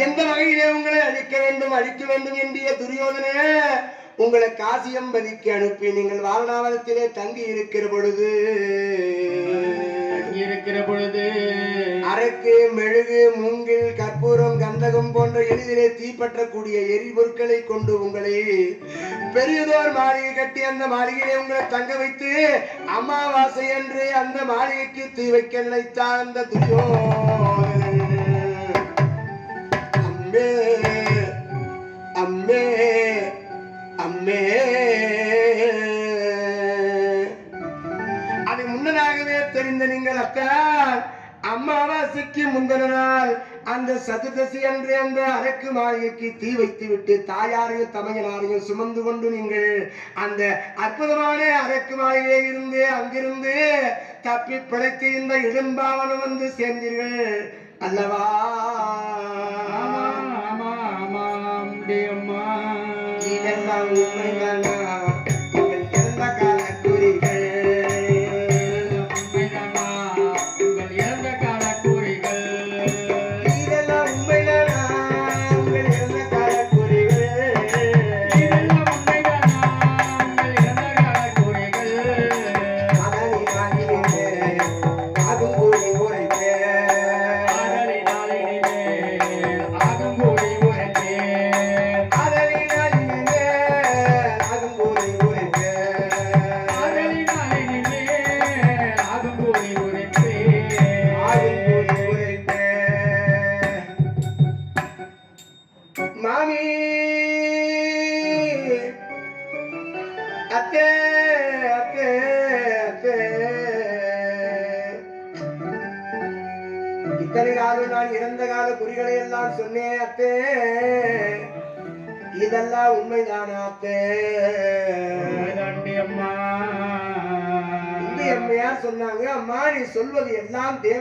எந்த வகையிலே உங்களை அழிக்க வேண்டும் அழிக்க வேண்டும் என்கிய துரியோதனே உங்களை காசியம்பதிக்கு அனுப்பி நீங்கள் வாழ்நாவலத்திலே தங்கி இருக்கிற பொழுது. இருக்கிற பொழுது. அரக்கு மெழுகு மூங்கில் கற்பூரம் கந்தகம் போன்ற எளிதிலே தீப்பற்றக்கூடிய எரிபொருட்களை கொண்டு உங்களை பெரியதோர் மாளிகை கட்டி அந்த மாளிகையிலே உங்களை தங்க வைத்து அமாவாசை அன்று அந்த மாளிகைக்கு தீ வைக்க நினைத்தார் அந்த துரியோதனன் அம்மே அம்மே அம்மே. அது முன்னதாகவே தெரிந்த நீங்கள் அக்கா அம்மாவாசைக்கு முந்தின நாள் அந்த சதுர்தசி அன்று அந்த அரக்கு மாளிகைக்கு தீ வைத்து விட்டு தாயாரையும் தமையனாரையும் சுமந்து கொண்டு நீங்கள் அந்த அற்புதமான அரக்கு மாளிகையை இருந்து அங்கிருந்து தப்பி பிழைத்து இந்த இடும்பாவனம் வந்து சேர்ந்தீர்கள் அல்லவா? ஆமாம் அம்மா. இதெல்லாம் உண்மைதானா? மாமி. அத்தே அத்தே அத்தே. இத்தனை காலம் நான் இறந்த கால குறிகளை எல்லாம் சொன்னேன் அத்தே. இதெல்லாம் உண்மைதானா அத்தே? அம்மா. சொன்னாங்க அம்மா நீ சொல்வது எல்லாம் தேவ